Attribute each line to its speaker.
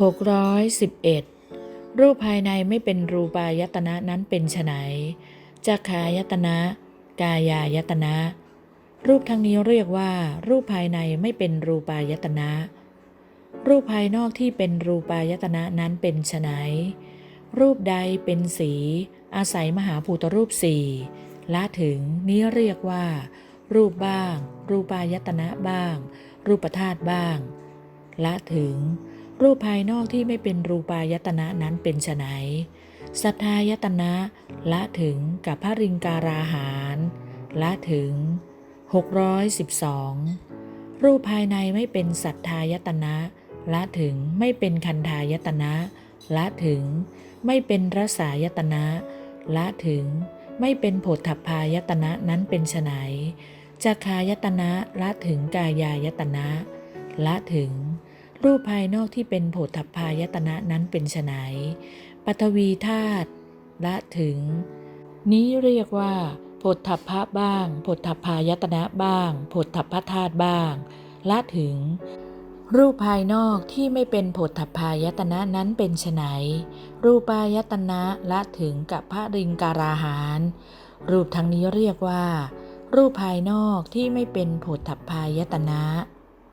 Speaker 1: 611 รูปภายในไม่เป็นรูปายตนะนั้นเป็นไฉนจักขายตนะ กายายตนะ รูปทั้งนี้เรียกว่า รูปภายในไม่เป็นรูปายตนะ รูปภายนอกที่เป็นรูปายตนะนั้นเป็นไฉนรูปใดเป็นสี อาศัยมหาภูตรูปสี่ละถึงนี้เรียกว่า รูปบ้าง รูปายตนะบ้าง รูปธาตุบ้างละถึง รูปภายนอกที่ไม่เป็นรูปายตนะนั้นเป็นไฉนสัทธายตนะละถึงกับพระริงการาหารละถึง 612 รูปภายในไม่เป็นสัทธายตนะละถึงไม่เป็นคันธายตนะละถึง ไม่เป็นรสายตนะละถึง ไม่เป็นโผฏฐัพพายตนะนั้นเป็นไฉนจักขายตนะละถึงกายายตนะละถึง รูปภายนอกที่เป็นโผฏฐพายตนะนั้นเป็นไฉนปฐวีธาตุละถึง นี้เรียกว่าโผฏฐพะบ้างโผฏฐพายตนะบ้างโผฏฐพธาตุบ้าง ละถึง รูปภายนอกที่ไม่เป็นโผฏฐพายตนะนั้นเป็นไฉนรูปายตนะละถึงกับพระริงการาหาร รูปทั้งนี้เรียกว่า รูปภายนอกที่ไม่เป็นโผฏฐพายตนะ